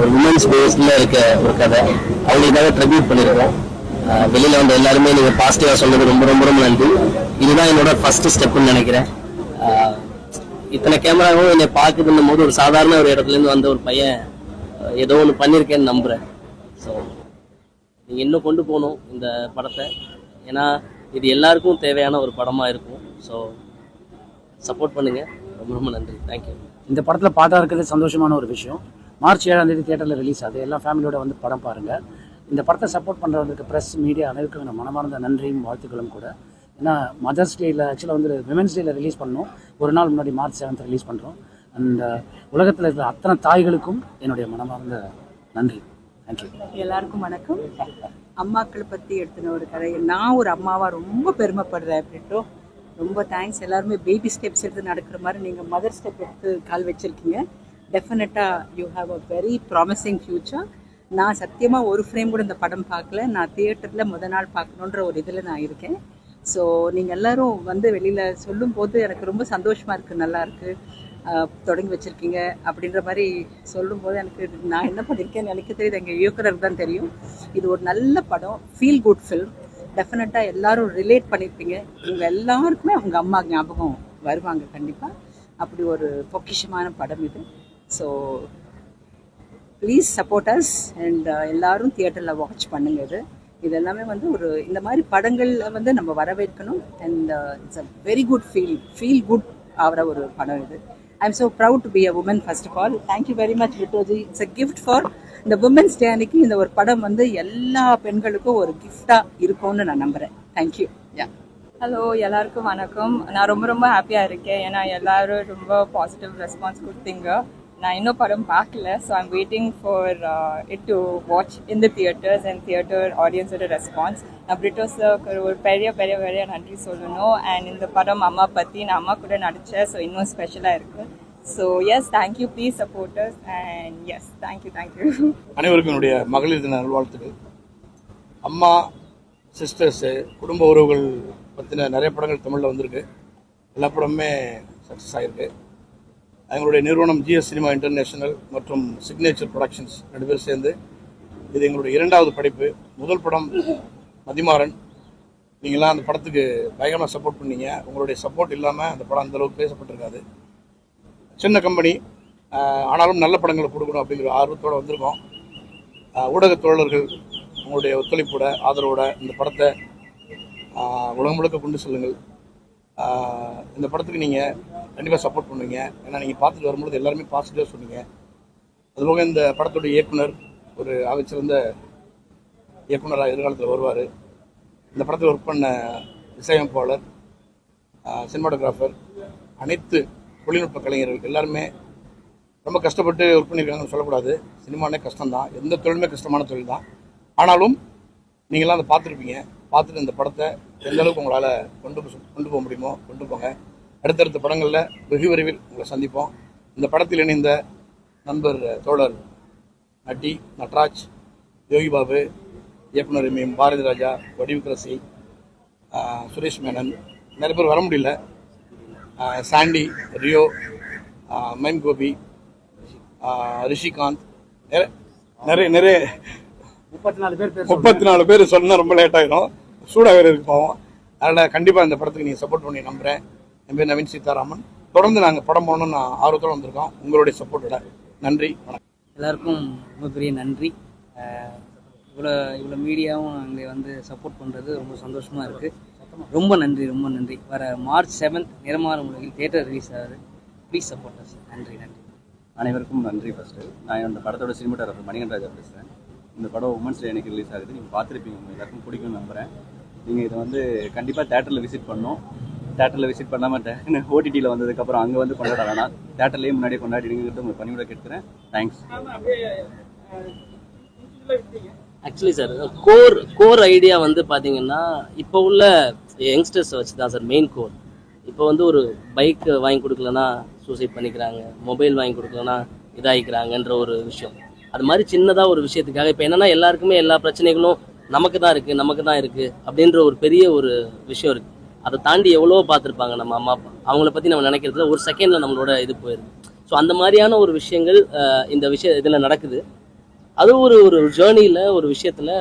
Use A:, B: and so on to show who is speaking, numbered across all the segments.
A: ஒரு உமன்ஸ் பேஸ்ல இருக்க ஒரு கதை. அவங்களுக்காக ட்ரிபியூட் பண்ணியிருக்கோம் அஹ் வெளியில வந்த எல்லாருமே நீங்க பாசிட்டிவா சொன்னது ரொம்ப ரொம்ப ரொம்ப நன்றி. இதுதான் என்னோட ஃபர்ஸ்ட் ஸ்டெப்னு நினைக்கிறேன். இத்தனை கேமராவும் என்னை பார்க்குதுன்னும் போது ஒரு சாதாரண ஒரு இடத்துல இருந்து வந்த ஒரு பையன் ஏதோ ஒன்று பண்ணியிருக்கேன்னு நம்புறேன். ஸோ நீங்கள் இன்னும் கொண்டு போகணும் இந்த படத்தை. ஏன்னா இது எல்லாருக்கும் தேவையான ஒரு படமாக இருக்கும். ஸோ சப்போர்ட் பண்ணுங்க. ரொம்ப ரொம்ப நன்றி. தேங்க்யூ
B: இந்த படத்தில் பாட்டாக இருக்கிறது சந்தோஷமான ஒரு விஷயம். மார்ச் ஏழாம் தேதி தியேட்டரில் ரிலீஸ் ஆகுது எல்லாம் ஃபேமிலியோட வந்து படம் பாருங்கள் இந்த படத்தை சப்போர்ட் பண்ணுறவங்களுக்கு ப்ரெஸ் மீடியா அனைவருக்கும் நான் மனமார்ந்த நன்றியும் வாழ்த்துக்களும் கூட. ஏன்னா மதர்ஸ் டேயில் ஆக்சுவலாக வந்து விமென்ஸ் டேயில் ரிலீஸ் பண்ணோம். ஒரு நாள் முன்னாடி மார்ச் செவன்த் ரிலீஸ் பண்ணுறோம் அந்த உலகத்தில் இருக்கிற அத்தனை தாய்களுக்கும் என்னுடைய மனமார்ந்த நன்றி. தேங்க்யூ
C: எல்லாருக்கும் வணக்கம். அம்மாக்களை பற்றி எடுத்துன ஒரு கதை. நான் ஒரு அம்மாவாக ரொம்ப பெருமைப்படுறேன் அப்படின்ட்டு ரொம்ப தேங்க்ஸ் எல்லாருமே பேபி ஸ்டெப்ஸ் எடுத்து நடக்கிற மாதிரி நீங்கள் மதர் ஸ்டெப் எடுத்து கால் வச்சுருக்கீங்க. டெஃபினட்டாக you have a very promising future நான் சத்தியமாக ஒரு ஃப்ரேம் கூட இந்த படம் பார்க்கல. நான் தியேட்டரில் முத நாள் பார்க்கணுன்ற ஒரு இதில் நான் இருக்கேன். ஸோ நீங்கள் எல்லோரும் வந்து வெளியில் சொல்லும்போது எனக்கு ரொம்ப சந்தோஷமாக இருக்குது நல்லா இருக்குது தொடங்கி வச்சிருக்கீங்க அப்படின்ற மாதிரி சொல்லும்போது எனக்கு நான் என்ன பண்ணியிருக்கேன்னு எனக்கு தெரியுது. எங்கள் இயக்குனர் தான் தெரியும். இது ஒரு நல்ல படம். ஃபீல் குட் ஃபில்ம் டெஃபினட்டாக எல்லாரும் ரிலேட் பண்ணியிருப்பீங்க இவங்க எல்லாருக்குமே அவங்க அம்மா ஞாபகம் வருவாங்க கண்டிப்பாக அப்படி ஒரு பொக்கிஷமான படம் இது. So please support us and எல்லாரும் தியேட்டரில் வாட்ச் பண்ணுங்க இது. இது எல்லாமே வந்து ஒரு இந்த மாதிரி படங்களில் வந்து நம்ம வரவேற்கணும் and it's a very good feel feel good ஆகிற ஒரு படம் இது. I am so proud to be a woman first of all thank you very much விட்டோஜி it's a gift for இந்த உமன்ஸ் டே அன்னைக்கு இந்த ஒரு படம் வந்து எல்லா பெண்களுக்கும் ஒரு கிஃப்டாக இருக்கும்னு நான் நம்புகிறேன் தேங்க்யூ யா
D: ஹலோ எல்லாருக்கும் வணக்கம். நான் ரொம்ப ரொம்ப ஹாப்பியாக இருக்கேன். ஏன்னா எல்லாரும் ரொம்ப பாசிட்டிவ் ரெஸ்பான்ஸ் கொடுத்தீங்க. நான் இன்னும் படம் பார்க்கல so I'm waiting for it to watch in the theatres and theatre ஆடியன்ஸோட ரெஸ்பான்ஸ் நான் பிரிட்டோஸுக்கு ஒரு பெரிய பெரிய பெரிய நன்றி சொல்லணும். அண்ட் இந்த படம் அம்மா பற்றி நான் அம்மா கூட நடித்தேன் ஸோ இன்னும் ஸ்பெஷலாக இருக்குது so yes thank you please supporters and yes thank you thank you
E: அனைவருக்கும் என்னுடைய மகளிர் தின நல்வாழ்த்துக்கள். அம்மா சிஸ்டர்ஸு குடும்ப உறவுகள் பற்றின நிறைய படங்கள் தமிழில் வந்திருக்கு. எல்லா படமுமே சக்ஸஸ் ஆகிருக்கு எங்களுடைய நிறுவனம் ஜிஎஸ் சினிமா இன்டர்நேஷனல் மற்றும் சிக்னேச்சர் ப்ரொடக்ஷன்ஸ் ரெண்டு பேர் சேர்ந்து. இது எங்களுடைய இரண்டாவது படைப்பு. முதல் படம் மதிமாறன். நீங்களாம் அந்த படத்துக்கு பயங்கரமாக சப்போர்ட் பண்ணீங்க. உங்களுடைய சப்போர்ட் இல்லாமல் அந்த படம் அந்தளவுக்கு பேசப்பட்டிருக்காது. சின்ன கம்பெனி ஆனாலும் நல்ல படங்களை கொடுக்கணும் அப்படிங்கிற ஆர்வத்தோடு வந்திருக்கோம். ஊடக தோழர்கள் உங்களுடைய ஒத்துழைப்போட ஆதரவோட இந்த படத்தை உலகம் முழுக்க கொண்டு செல்லுங்கள். இந்த படத்துக்கு நீங்கள் கண்டிப்பாக சப்போர்ட் பண்ணுவீங்க. ஏன்னா நீங்கள் பார்த்துட்டு வரும்பொழுது எல்லாருமே பாசிட்டிவாக சொன்னீங்க. அதுபோக இந்த படத்துடைய இயக்குனர் ஒரு ஆகச்சிறந்த இயக்குனராக எதிர்காலத்தில் வருவார். இந்த படத்தில் ஒர்க் பண்ண இசையமைப்பாளர் சினிமாட்டோகிராஃபர் அனைத்து தொழில்நுட்ப கலைஞர்கள் எல்லாருமே ரொம்ப கஷ்டப்பட்டு ஒர்க் பண்ணியிருக்காங்கன்னு சொல்லக்கூடாது. சினிமானே கஷ்டம்தான். எந்த தொழிலுமே கஷ்டமான தொழில் தான் ஆனாலும் நீங்களாம் அதை பார்த்துருப்பீங்க. பார்த்துட்டு இந்த படத்தை எந்த அளவுக்கு உங்களால் கொண்டு போ- கொண்டு போக முடியுமோ கொண்டு போங்க. அடுத்தடுத்த படங்களில் வெகு விரைவில் உங்களை சந்திப்போம். இந்த படத்தில் இணைந்த நண்பர் தோழர் நட்டி நட்ராஜ் யோகி பாபு இயக்குனர் எம் பாரதி ராஜா வடிவுக்கரசி சுரேஷ் மேனன் நிறைய பேர் வர முடியல. சாண்டி ரியோ மைம் கோபி ரிஷிகாந்த் நிறைய- நிறைய
B: முப்பத்தி நாலு பேர்
E: முப்பத்தி நாலு பேர் சொன்னா ரொம்ப லேட் ஆயிடும். சூடாக வேறு இருக்கு பாவம். அதனால் கண்டிப்பாக இந்த படத்துக்கு நீங்கள் சப்போர்ட் பண்ணி நம்புகிறேன் என் பேர் நவீன் சீதாராமன். தொடர்ந்து நாங்கள் படம் போகணும்னு நான் ஆர்வத்தோடு வந்திருக்கோம். உங்களுடைய சப்போர்ட்டோட நன்றி வணக்கம்.
A: எல்லாருக்கும் ரொம்ப பெரிய நன்றி. இவ்வளோ இவ்வளோ மீடியாவும் எங்களை வந்து சப்போர்ட் பண்ணுறது ரொம்ப சந்தோஷமாக இருக்குது ரொம்ப நன்றி ரொம்ப நன்றி. வர மார்ச் செவன்த் நிறமாறும் உலகில் தேட்டர் ரிலீஸ் ஆகுது. ப்ளீஸ் சப்போர்ட் நன்றி நன்றி.
F: அனைவருக்கும் நன்றி ஃபஸ்ட்டு நான் இந்த படத்தோட சினிமாட்டோகிராஃபர் மணிகன் ராஜா பேசுகிறேன் இந்த படம் உமன்ஸ் டே எனக்கு ரிலீஸ் ஆகுது. நீங்கள் பார்த்துருப்பீங்க. உங்கள் எல்லாருக்கும் பிடிக்கும்னு நம்புகிறேன் நீங்கள் இதை வந்து கண்டிப்பாக தேட்டரில் விசிட் பண்ணணும். தேட்டரில் விசிட் பண்ண மாட்டேன் ஓடிடியில் வந்ததுக்கப்புறம் அங்கே வந்து கொண்டாட வேணாம். தேட்டர்லேயே முன்னாடியே கொண்டாடிடுங்கிறது உங்களுக்கு பணிவிட கேட்குறேன் thanks
A: actually sir core core idea வந்து பார்த்தீங்கன்னா இப்போ உள்ள யங்ஸ்டர்ஸ் வச்சு தான் சார் மெயின் கோர் இப்போ வந்து ஒரு பைக் வாங்கி கொடுக்கலனா சூசைட் பண்ணிக்கிறாங்க. மொபைல் வாங்கி கொடுக்கலனா இதாகிக்கிறாங்கன்ற ஒரு விஷயம். அது மாதிரி சின்னதாக ஒரு விஷயத்துக்காக இப்போ என்னென்னா எல்லாருக்குமே எல்லா பிரச்சனைகளும் நமக்கு தான் இருக்குது நமக்கு தான் இருக்குது அப்படின்ற ஒரு பெரிய ஒரு விஷயம் இருக்குது அதை தாண்டி எவ்வளோ பார்த்துருப்பாங்க நம்ம அம்மா அப்பா. அவங்கள பற்றி நம்ம நினைக்கிறதுல ஒரு செகண்டில் நம்மளோட இது போயிடுது ஸோ அந்த மாதிரியான ஒரு விஷயங்கள் இந்த விஷயம் இதில் நடக்குது. அது ஒரு ஒரு ஜேர்னியில் ஒரு விஷயத்தில்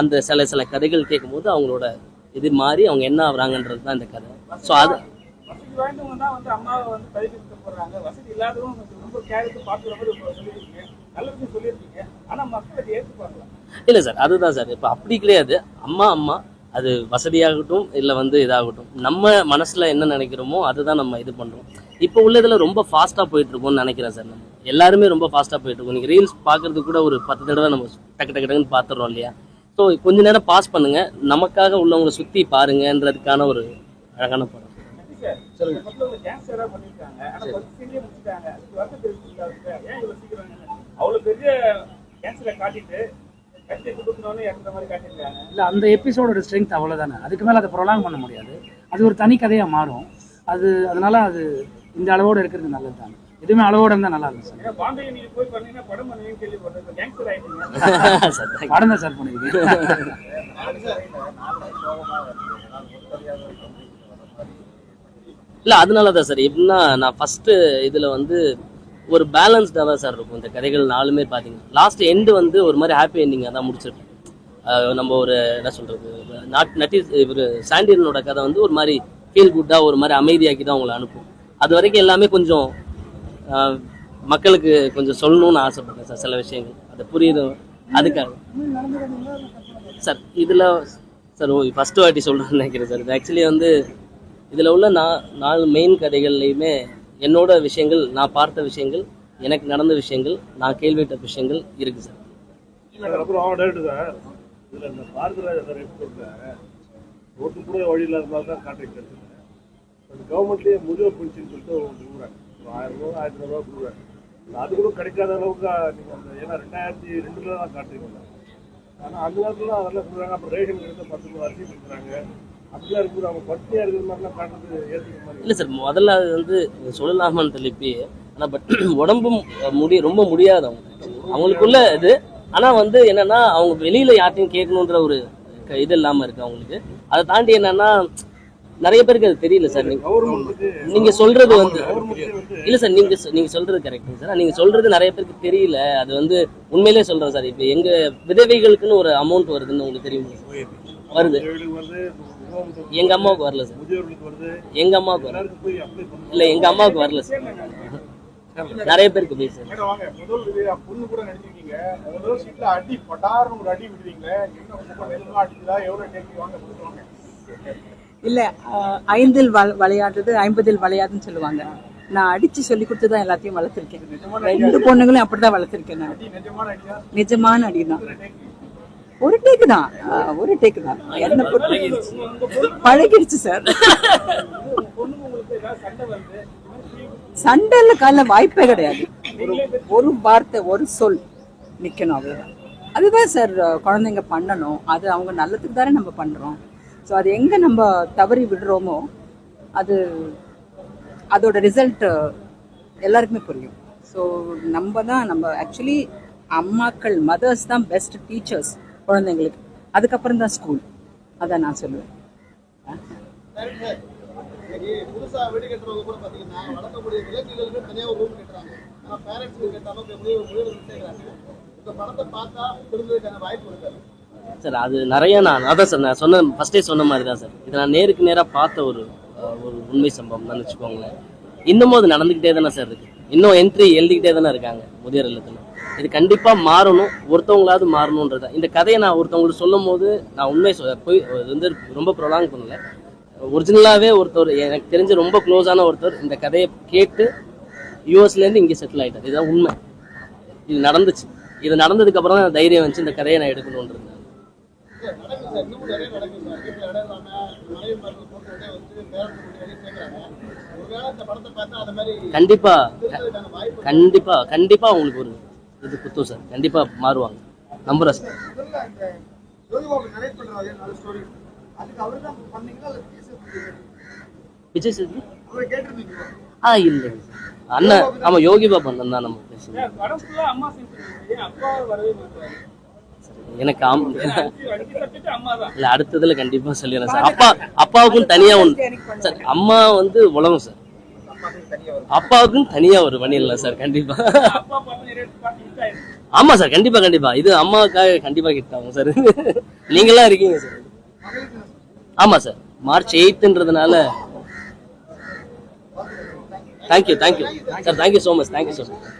A: அந்த சில சில கதைகள் கேட்கும்போது அவங்களோட இது மாறி அவங்க என்ன ஆகுறாங்கன்றது தான் இந்த கதை. ஸோ அது இல்லை சார் அதுதான் சார். இப்போ அப்படி கிடையாது. அம்மா அம்மா அது வசதியாகட்டும் இல்லை வந்து இதாகட்டும். நம்ம மனசில் என்ன நினைக்கிறோமோ அதுதான் நம்ம இது பண்ணுறோம் இப்போ உள்ளதில் ரொம்ப ஃபாஸ்ட்டாக போயிட்டுருக்கோம்னு நினைக்கிறேன் சார் நம்ம. எல்லாருமே ரொம்ப ஃபாஸ்ட்டாக போயிட்டுருக்கோம். நீங்கள் ரீல்ஸ் பார்க்குறது கூட ஒரு பத்து தடவை நம்ம டக்கு டக்கு டக்குன்னு பார்த்துறோம் இல்லையா? ஸோ கொஞ்ச நேரம் பாஸ் பண்ணுங்கள் நமக்காக உள்ளவங்களை சுற்றி பாருங்கன்றதுக்கான ஒரு அழகான படம்.
G: சொல்லுங்க
B: இல்லை அந்த எபிசோடோட ஸ்ட்ரென்த் அவ்வளோதானே அதுக்கு மேலே அதை ப்ரொலாங் பண்ண முடியாது. அது ஒரு தனி கதையாக மாறும். அது அதனால அது இந்த அளவோடு இருக்கிறது நல்லது தான் எதுவுமே அளவோடு இருந்தால் நல்லா இருக்கும் சார்.
G: படம்
B: தான் சார் பண்ணிருக்கேன்.
A: இல்லை அதனால தான் சார். எப்படின்னா நான் ஃபஸ்ட்டு இதில் வந்து ஒரு பேலன்ஸ்டாக தான் சார் இருக்கும். இந்த கதைகள் நாலுமே பார்த்தீங்கன்னா லாஸ்ட் எண்டு வந்து ஒரு மாதிரி ஹாப்பி எண்டிங்காக தான் முடிச்சிருப்பேன் நம்ம ஒரு என்ன சொல்கிறது நாட் நட்டி இவர் சாண்டியனோட கதை வந்து ஒரு மாதிரி ஃபீல் குட்டாக ஒரு மாதிரி அமைதியாக்கி தான் உங்களை அனுப்பும். அது வரைக்கும் எல்லாமே கொஞ்சம் மக்களுக்கு கொஞ்சம் சொல்லணும்னு ஆசைப்பட்டேன் சார் சில விஷயங்கள். அது புரியுது? அதுக்காக. சார் இதில் சார் ஃபஸ்ட்டு வாட்டி சொல்கிறேன்னு நினைக்கிறேன் சார் இது ஆக்சுவலி வந்து இதில் உள்ள நா நாலு மெயின் கதைகள்லையுமே என்னோட விஷயங்கள் நான் பார்த்த விஷயங்கள் எனக்கு நடந்த விஷயங்கள் நான் கேள்விட்ட விஷயங்கள் இருக்கு சார்.
H: அப்புறம் இதில் இந்த பாரதிராஜா சார் எப்படி ரோட்டு கூட வழி இல்லாத மாதிரி தான் கான்ட்ராக்ட் எடுத்துருக்காங்க அந்த கவர்மெண்ட்லேயே முதியோர் பென்ஷன் சொல்லிட்டு கொடுக்குறாங்க. ஒரு ஆயிரம் ரூபா ஆயிரத்தி ரூபா கொடுக்குறாங்க. அது கூட கிடைக்காத அளவுக்கு நீங்கள் அந்த ஏன்னா ரெண்டாயிரத்தி ரெண்டுல தான் காட்டுறீங்க ஆனால் அந்த நேரத்தில் அதெல்லாம் சொல்கிறாங்க அப்புறம் ரேஷன் கிடைத்த பத்து ரூபா வரைக்கும் கொடுக்குறாங்க அப்படிலாம் இருக்குது அவங்க பட்டினியாக இருக்கிற மாதிரிலாம் காட்டுறது ஏற்றுக்க மாதிரி
A: இல்லை சார் முதல்ல அது வந்து சொல்லலாமான்னு தெளிப்பி. ஆனால் பட் உடம்பும் முடி ரொம்ப முடியாதவங்க அவங்களுக்குள்ள இது. ஆனால் வந்து என்னன்னா அவங்க வெளியில் யார்ட்டையும் கேட்கணுன்ற ஒரு இது இல்லாமல் இருக்கு அவங்களுக்கு. அதை தாண்டி என்னன்னா நிறைய பேருக்கு அது தெரியல சார். நீங்க சொல்றது வந்து இல்ல சார் நீங்க நீங்க சொல்றது கரெக்ட் சார். நீங்க சொல்றது நிறைய பேருக்கு தெரியல. அது வந்து உண்மையிலே சொல்றேன் சார். இப்போ எங்க விதவைகளுக்குன்னு ஒரு அமௌண்ட் வருதுன்னு உங்களுக்கு தெரியுமா வருது. எங்க அம்மாவுக்கு வரல சார். எங்க அம்மாவுக்கு வரல.
H: எல்லாருக்கும் போய் அப்ளை பண்ணி
A: இல்ல எங்க அம்மாவுக்கு வரல சார். நிறைய பேருக்கு போய் சார்.
C: இல்லை ஐந்தில் விளையாடுறது ஐம்பதில் விளையாதுன்னு சொல்லுவாங்க. நான் அடிச்சு சொல்லி கொடுத்து தான் எல்லாத்தையும் வளர்த்துருக்கேன். ரெண்டு பொண்ணுங்களும் அப்படிதான் வளர்த்துருக்கேன் நான்.
G: அடி நிஜமான அடியா?
C: நிஜமான அடி தான் ஒரு டேக்கு தான். ஒரு டேக்கு தான். என்ன பழகிடுச்சு சார்
G: பொண்ணுங்க
C: சண்டைல கால வாய்ப்பே கிடையாது. ஒரு ஒரு வார்த்தை ஒரு சொல் நிற்கணும் அவ்வளவுதான். அதுதான் சார் குழந்தைங்க பண்ணணும். அது அவங்க நல்லதுக்கு தானே நம்ம பண்ணுறோம் ஸோ அது எங்கே நம்ம தவறி விடுறோமோ அது அதோட ரிசல்ட் எல்லாருக்குமே புரியும். ஸோ நம்ம தான் நம்ம ஆக்சுவலி அம்மாக்கள் மதர்ஸ் தான் பெஸ்ட் டீச்சர்ஸ் குழந்தைங்களுக்கு. அதுக்கப்புறம் தான் ஸ்கூல் அதான் நான் சொல்லுவேன்.
A: சார் அது நிறைய நான் அதான் சார் நான் சொன்ன ஃபர்ஸ்டே சொன்ன மாதிரி தான் சார். இது நான் நேருக்கு நேராக பார்த்த ஒரு ஒரு உண்மை சம்பவம் தான் வச்சுக்கோங்களேன். இன்னமும் அது நடந்துக்கிட்டே தானே சார் இருக்கு. இன்னும் என்ட்ரி எழுதிக்கிட்டே தானே இருக்காங்க முதியோர் இல்லத்தில். இது கண்டிப்பாக மாறணும் ஒருத்தவங்களாவது மாறணுன்றது. தான். இந்த கதையை நான் ஒருத்தவங்களுக்கு சொல்லும் போது நான் உண்மை சொ- போய் இது வந்து ரொம்ப ப்ரொலாங் பண்ணல. ஒரிஜினலாகவே ஒருத்தர் எனக்கு தெரிஞ்சு ரொம்ப க்ளோஸான ஒருத்தர் இந்த கதையை கேட்டு யூஎஸ்லேருந்து இங்கே செட்டில் ஆகிட்டார் இதுதான் உண்மை. இது நடந்துச்சு. இது நடந்ததுக்கப்புறம் தான் தைரியம் வந்துச்சு இந்த கதையை நான் எடுக்கணுன்றது.
I: நடக்குது சார் நிறைய நடக்குது. சார் வீட்டில் இடம் மனைவி மருந்து போட்டு வெளியே சேர்க்குறாங்க
A: கண்டிப்பா கண்டிப்பா கண்டிப்பா உங்களுக்கு ஒரு இது குத்தும் சார். கண்டிப்பா மாறுவாங்க. நம்புறேன் சார். விஜய் சேதுபதி ஆ இல்லை அண்ணன் ஆமா யோகி பாபா அண்ணன் தான் நம்ம பேசுறோம் எனக்கு ஆம் இல்ல அடுத்ததுல கண்டிப்பா சொல்லிடுறேன் சார். அப்பா அப்பாவுக்கும் தனியா ஒன்று சார் அம்மா வந்து உலகம் சார். அப்பாவுக்கும் தனியா ஒரு பண்ணிடலாம் சார் கண்டிப்பா. ஆமா சார் கண்டிப்பா கண்டிப்பா. இது அம்மாவுக்காக கண்டிப்பா ஹிட் ஆகும் சார். நீங்களாம் இருக்கீங்க சார். ஆமா sir. March எயித்துன்றதுனால thank you thank you sir thank you so much thank you so much